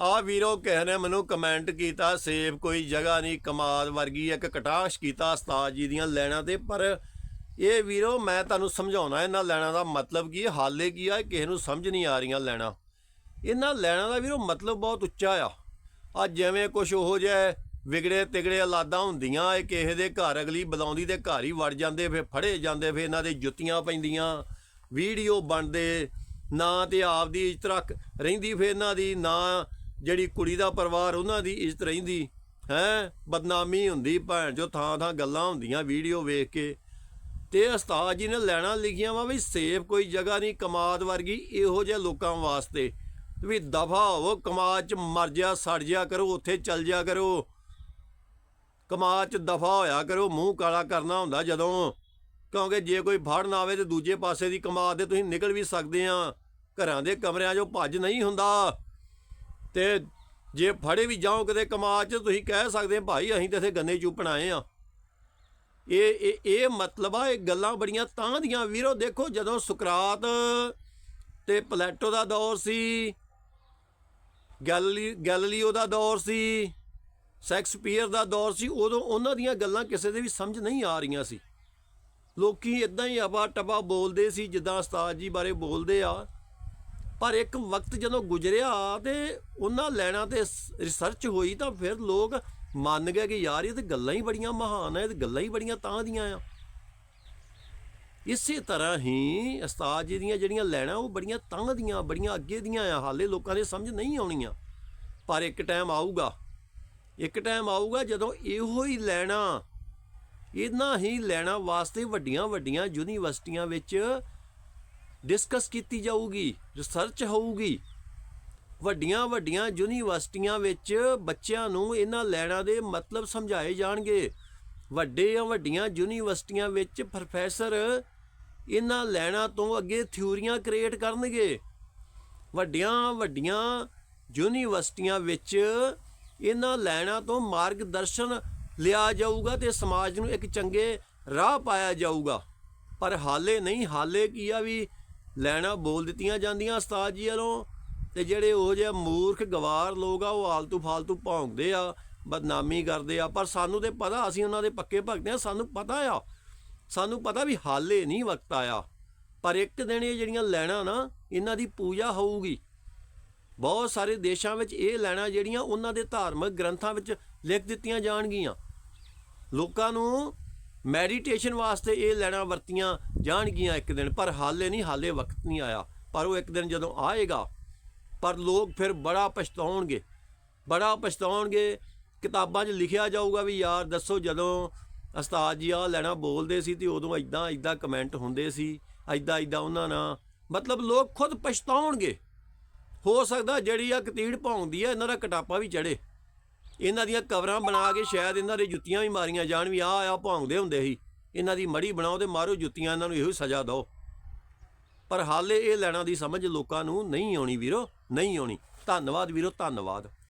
ਆ ਵੀਰੋ, ਕਿਸੇ ਨੇ ਮੈਨੂੰ ਕਮੈਂਟ ਕੀਤਾ, ਸੇਬ ਕੋਈ ਜਗ੍ਹਾ ਨਹੀਂ, ਕਮਾਦ ਵਰਗੀ ਇੱਕ ਕਟਾਸ਼ ਕੀਤਾ ਉਸਤਾਦ ਜੀ ਦੀਆਂ ਲੈਣਾ ਤੇ। ਪਰ ਇਹ ਵੀਰੋ, ਮੈਂ ਤੁਹਾਨੂੰ ਸਮਝਾਉਣਾ, ਇਹਨਾਂ ਲੈਣਾ ਦਾ ਮਤਲਬ ਕੀ ਹੈ? ਹਾਲੇ ਕੀ ਆ? ਕਿਸੇ ਨੂੰ ਸਮਝ ਨਹੀਂ ਆ ਰਹੀਆਂ ਲੈਣਾ। ਇਹਨਾਂ ਲੈਣਾ ਦਾ ਵੀਰੋ ਮਤਲਬ ਬਹੁਤ ਉੱਚਾ ਆ। ਆ ਜਿਵੇਂ ਕੁਝ ਉਹੋ ਜਿਹਾ ਵਿਗੜੇ ਤਿਗੜੇ ਔਲਾਦਾਂ ਹੁੰਦੀਆਂ, ਇਹ ਕਿਸੇ ਦੇ ਘਰ ਅਗਲੀ ਬੁਲਾਉਂਦੀ ਦੇ ਘਰ ਹੀ ਵੜ ਜਾਂਦੇ, ਫਿਰ ਫੜੇ ਜਾਂਦੇ, ਫਿਰ ਇਹਨਾਂ ਦੇ ਜੁੱਤੀਆਂ ਪੈਂਦੀਆਂ, ਵੀਡੀਓ ਬਣਦੇ, ਨਾ ਤੇ ਆਪਦੀ ਇੱਜ਼ਤ ਰੱਖ ਰਹਿੰਦੀ ਫਿਰ ਇਹਨਾਂ ਦੀ, ਨਾ ਜਿਹੜੀ ਕੁੜੀ ਦਾ ਪਰਿਵਾਰ ਉਹਨਾਂ ਦੀ ਇੱਜ਼ਤ ਰਹਿੰਦੀ, ਹੈ? ਬਦਨਾਮੀ ਹੁੰਦੀ ਭੈਣ ਜੋ ਥਾਂ ਥਾਂ ਗੱਲਾਂ ਹੁੰਦੀਆਂ, ਵੀਡੀਓ ਵੇਖ ਕੇ। ਤੇ ਉਸਤਾਦ ਜੀ ਨੇ ਲੈਣਾ ਲਿਖੀਆਂ ਵਾ ਵੀ ਸੇਫ ਕੋਈ ਜਗ੍ਹਾ ਨਹੀਂ, ਕਮਾਦ ਵਰਗੀ ਇਹੋ ਜਿਹੇ ਲੋਕਾਂ ਵਾਸਤੇ। ਵੀ ਦਫਾ ਹੋਵੋ, ਕਮਾਦ ਚ ਮਰ ਜਾ ਸੜ ਜਾ ਕਰੋ, ਉੱਥੇ ਚੱਲ ਜਾ ਕਰੋ। ਕਮਾਦ ਚ ਦਫਾ ਹੋਇਆ ਕਰੋ, ਮੂੰਹ ਕਾਲਾ ਕਰਨਾ ਹੁੰਦਾ ਜਦੋਂ। ਕਿਉਂਕਿ ਜੇ ਕੋਈ ਫੜਨ ਆਵੇ ਤੇ ਦੂਜੇ ਪਾਸੇ ਦੀ ਕਮਾਦ ਦੇ ਤੁਸੀਂ ਨਿਕਲ ਵੀ ਸਕਦੇ ਆ। ਘਰਾਂ ਦੇ ਕਮਰਿਆਂ 'ਚੋਂ ਭੱਜ ਨਹੀਂ ਹੁੰਦਾ। ਤੇ ਜੇ ਫੜੇ ਵੀ ਜਾਓ ਕਿਤੇ ਕਮਾਦ 'ਚ ਤੁਸੀਂ ਕਹਿ ਸਕਦੇ ਭਾਈ ਅਸੀਂ ਤੇ ਇੱਥੇ ਗੰਨੇ ਚੂਪਣ ਆਏ ਆ। ਇਹ ਇਹ ਇਹ ਮਤਲਬ ਆ, ਇਹ ਗੱਲਾਂ ਬੜੀਆਂ ਤਾਂ ਦੀਆਂ। ਵੀਰੋ, ਦੇਖੋ ਜਦੋਂ ਸੁਕਰਾਤ ਤੇ ਪਲੇਟੋ ਦਾ ਦੌਰ ਸੀ, ਗੈਲਲੀ, ਗੈਲੀਲੀਓ ਦਾ ਦੌਰ ਸੀ, ਸ਼ੈਕਸਪੀਅਰ ਦਾ ਦੌਰ ਸੀ, ਉਦੋਂ ਉਹਨਾਂ ਦੀਆਂ ਗੱਲਾਂ ਕਿਸੇ ਦੇ ਵੀ ਸਮਝ ਨਹੀਂ ਆ ਰਹੀਆਂ ਸੀ। ਲੋਕੀ ਇਦਾਂ ਹੀ ਆਵਾ ਟਬਾ ਬੋਲਦੇ ਸੀ, ਜਿੱਦਾਂ ਉਸਤਾਦ ਜੀ ਬਾਰੇ ਬੋਲਦੇ ਆ। ਪਰ ਇੱਕ ਵਕਤ ਜਦੋਂ ਗੁਜ਼ਰਿਆ ਤੇ ਉਹਨਾਂ ਲੈਣਾ ਤੇ ਰਿਸਰਚ ਹੋਈ ਤਾਂ ਫਿਰ ਲੋਕ ਮੰਨ ਗਏ ਕਿ ਯਾਰ ਇਹ ਤੇ ਗੱਲਾਂ ਹੀ ਬੜੀਆਂ ਮਹਾਨ ਆ, ਇਹ ਤੇ ਗੱਲਾਂ ਹੀ ਬੜੀਆਂ ਤਾਂ ਦੀਆਂ ਆ। ਇਸੇ ਤਰ੍ਹਾਂ ਹੀ ਉਸਤਾਦ ਜੀ ਦੀਆਂ ਜਿਹੜੀਆਂ ਲੈਣਾ ਉਹ ਬੜੀਆਂ ਤਾਂ ਦੀਆਂ, ਬੜੀਆਂ ਅੱਗੇ ਦੀਆਂ ਆ, ਹਾਲੇ ਲੋਕਾਂ ਦੇ ਸਮਝ ਨਹੀਂ ਆਉਣੀਆਂ। ਪਰ ਇੱਕ ਟਾਈਮ ਆਊਗਾ, ਇੱਕ ਟਾਈਮ ਆਊਗਾ ਜਦੋਂ ਇਹੋ ਹੀ ਲੈਣਾ, ਇਹਨਾਂ ਹੀ ਲੈਣਾ ਵਾਸਤੇ ਵੱਡੀਆਂ ਵੱਡੀਆਂ ਯੂਨੀਵਰਸਿਟੀਆਂ ਵਿੱਚ ਡਿਸਕਸ ਕੀਤੀ ਜਾਊਗੀ ਰਿਸਰਚ ਹੋਊਗੀ। ਵੱਡੀਆਂ ਵੱਡੀਆਂ ਯੂਨੀਵਰਸਿਟੀਆਂ ਵਿੱਚ ਬੱਚਿਆਂ ਨੂੰ ਇਹਨਾਂ ਲੈਣਾ ਦੇ ਮਤਲਬ ਸਮਝਾਏ ਜਾਣਗੇ। ਵੱਡੇ ਵੱਡੀਆਂ ਯੂਨੀਵਰਸਿਟੀਆਂ ਵਿੱਚ ਪ੍ਰੋਫੈਸਰ ਇਹਨਾਂ ਲੈਣਾ ਤੋਂ ਅੱਗੇ ਥਿਊਰੀਆਂ ਕ੍ਰੀਏਟ ਕਰਨਗੇ। ਵੱਡੀਆਂ ਵੱਡੀਆਂ ਯੂਨੀਵਰਸਿਟੀਆਂ ਵਿੱਚ ਇਹਨਾਂ ਲੈਣਾ ਤੋਂ ਮਾਰਗਦਰਸ਼ਨ ਲਿਆ ਜਾਊਗਾ ਤੇ ਸਮਾਜ ਨੂੰ ਇੱਕ ਚੰਗੇ ਰਾਹ ਪਾਇਆ ਜਾਊਗਾ। ਪਰ ਹਾਲੇ ਨਹੀਂ, ਹਾਲੇ ਕੀ ਆ ਵੀ ਲੈਣਾ ਬੋਲ ਦਿੱਤੀਆਂ ਜਾਂਦੀਆਂ ਉਸਤਾਦ ਜੀ ਵੱਲੋਂ। ਤੇ ਜਿਹੜੇ ਉਹ ਜਿਹੇ ਮੂਰਖ, ਗਵਾਰ ਲੋਕ ਆ, ਉਹ ਆਲਤੂ ਫਾਲਤੂ ਭੌਂਕਦੇ ਆ, ਬਦਨਾਮੀ ਕਰਦੇ ਆ। ਪਰ ਸਾਨੂੰ ਤੇ ਪਤਾ, ਅਸੀਂ ਉਹਨਾਂ ਦੇ ਪੱਕੇ ਭਗਤ ਆ, ਸਾਨੂੰ ਪਤਾ ਆ। ਸਾਨੂੰ ਪਤਾ ਵੀ ਹਾਲੇ ਨਹੀਂ ਵਕਤ ਆਇਆ। ਪਰ ਇੱਕ ਦਿਨ ਇਹ ਜਿਹੜੀਆਂ ਲੈਣਾ ਨਾ, ਇਹਨਾਂ ਦੀ ਪੂਜਾ ਹੋਊਗੀ। ਬਹੁਤ ਸਾਰੇ ਦੇਸ਼ਾਂ ਵਿੱਚ ਇਹ ਲੈਣਾ ਜਿਹੜੀਆਂ ਉਹਨਾਂ ਦੇ ਧਾਰਮਿਕ ਗ੍ਰੰਥਾਂ ਵਿੱਚ ਲਿਖ ਦਿੱਤੀਆਂ ਜਾਣਗੀਆਂ। ਲੋਕਾਂ ਨੂੰ ਮੈਡੀਟੇਸ਼ਨ ਵਾਸਤੇ ਇਹ ਲੈਣਾ ਵਰਤੀਆਂ ਜਾਣਗੀਆਂ ਇੱਕ ਦਿਨ, ਪਰ ਹਾਲੇ ਨਹੀਂ, ਹਾਲੇ ਵਕਤ ਨਹੀਂ ਆਇਆ। ਪਰ ਉਹ ਇੱਕ ਦਿਨ ਜਦੋਂ ਆਏਗਾ, ਪਰ ਲੋਕ ਫਿਰ ਬੜਾ ਪਛਤਾਉਣਗੇ। ਬੜਾ ਪਛਤਾਉਣਗੇ, ਕਿਤਾਬਾਂ 'ਚ ਲਿਖਿਆ ਜਾਊਗਾ ਵੀ ਯਾਰ ਦੱਸੋ ਜਦੋਂ ਉਸਤਾਦ ਜੀ ਆ ਲੈਣਾ ਬੋਲਦੇ ਸੀ ਤੇ ਉਦੋਂ ਐਦਾਂ ਐਦਾਂ ਕਮੈਂਟ ਹੁੰਦੇ ਸੀ ਐਦਾਂ ਐਦਾਂ ਉਹਨਾਂ ਨਾਲ। ਮਤਲਬ ਲੋਕ ਖੁਦ ਪਛਤਾਉਣਗੇ। ਹੋ ਸਕਦਾ ਜਿਹੜੀ ਆ ਕਤੀੜ ਭੌਂਦੀ ਆ, ਇਹਨਾਂ ਦਾ ਕਟਾਪਾ ਵੀ ਚੜੇ ਇਹਨਾਂ ਦੀਆਂ ਕਵਰਾਂ ਬਣਾ ਕੇ ਸ਼ਾਇਦ ਇਹਨਾਂ ਦੇ ਜੁੱਤੀਆਂ ਵੀ ਮਾਰੀਆਂ ਜਾਣ ਵੀ ਆ ਆ ਭੌਂਦੇ ਹੁੰਦੇ ਸੀ। ਇਹਨਾਂ ਦੀ ਮੜੀ ਬਣਾਓ ਤੇ ਮਾਰੋ ਜੁੱਤੀਆਂ, ਇਹਨਾਂ ਨੂੰ ਇਹੋ ਹੀ ਸਜ਼ਾ ਦਿਓ। ਪਰ ਹਾਲੇ ਇਹ ਲੈਣਾ ਦੀ ਸਮਝ ਲੋਕਾਂ ਨੂੰ ਨਹੀਂ ਆਉਣੀ ਵੀਰੋ, ਨਹੀਂ ਆਉਣੀ। ਧੰਨਵਾਦ ਵੀਰੋ, ਧੰਨਵਾਦ।